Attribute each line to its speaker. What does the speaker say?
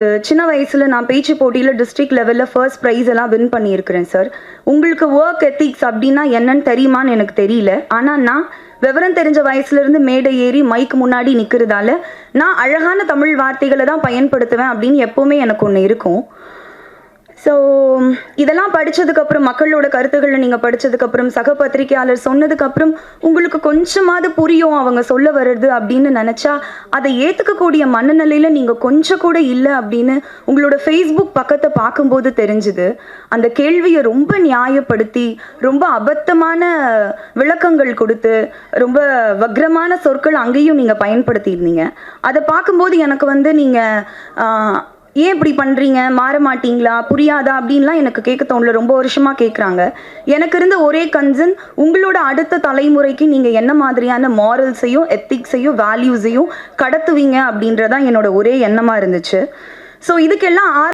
Speaker 1: சின்ன வயசில் நான் பேச்சு போட்டியில் டிஸ்ட்ரிக்ட் லெவலில் ஃபர்ஸ்ட் ப்ரைஸ் எல்லாம் வின் பண்ணியிருக்கிறேன் சார் உங்களுக்கு ஒர்க் எத்திக்ஸ் அப்படின்னா என்னன்னு தெரியுமான்னு எனக்கு தெரியல. ஆனால் நான் விவரம் தெரிஞ்ச வயசுலேருந்து மேடை ஏறி மைக் முன்னாடி நிற்கிறதால நான் அழகான தமிழ் வார்த்தைகளை தான் பயன்படுத்துவேன் அப்படின்னு எப்போவுமே எனக்கு ஒன்று இருக்கும். ஸோ இதெல்லாம் படிச்சதுக்கப்புறம் மக்களோட கருத்துக்களை நீங்கள் படிச்சதுக்கப்புறம் சக பத்திரிகையாளர் சொன்னதுக்கப்புறம் உங்களுக்கு கொஞ்சமாவது புரியும் அவங்க சொல்ல வர்றது அப்படின்னு நினச்சா அதை ஏற்றுக்கக்கூடிய மனநிலையில் நீங்கள் கொஞ்சம் கூட இல்லை அப்படின்னு உங்களோட ஃபேஸ்புக் பக்கத்தை பார்க்கும்போது தெரிஞ்சுது. அந்த கேள்வியை ரொம்ப நியாயப்படுத்தி ரொம்ப அபத்தமான விளக்கங்கள் கொடுத்து ரொம்ப வக்ரமான சொற்கள் அங்கேயும் நீங்கள் பயன்படுத்தியிருந்தீங்க. அதை பார்க்கும்போது எனக்கு வந்து நீங்கள் ஏன் இப்படி பண்ணுறீங்க மாற மாட்டீங்களா? புரியாதா? அப்படின்லாம் எனக்கு கேட்க தோணல. ரொம்ப வருஷமாக கேட்குறாங்க எனக்கு இருந்த ஒரே கன்சர்ன் உங்களோட அடுத்த தலைமுறைக்கு நீங்கள் என்ன மாதிரியான மாரல்ஸையும் எத்திக்ஸையும் வேல்யூஸையும் கடத்துவீங்க அப்படின்றதான் என்னோட ஒரே எண்ணமாக இருந்துச்சு. ஸோ இதுக்கெல்லாம் ஆர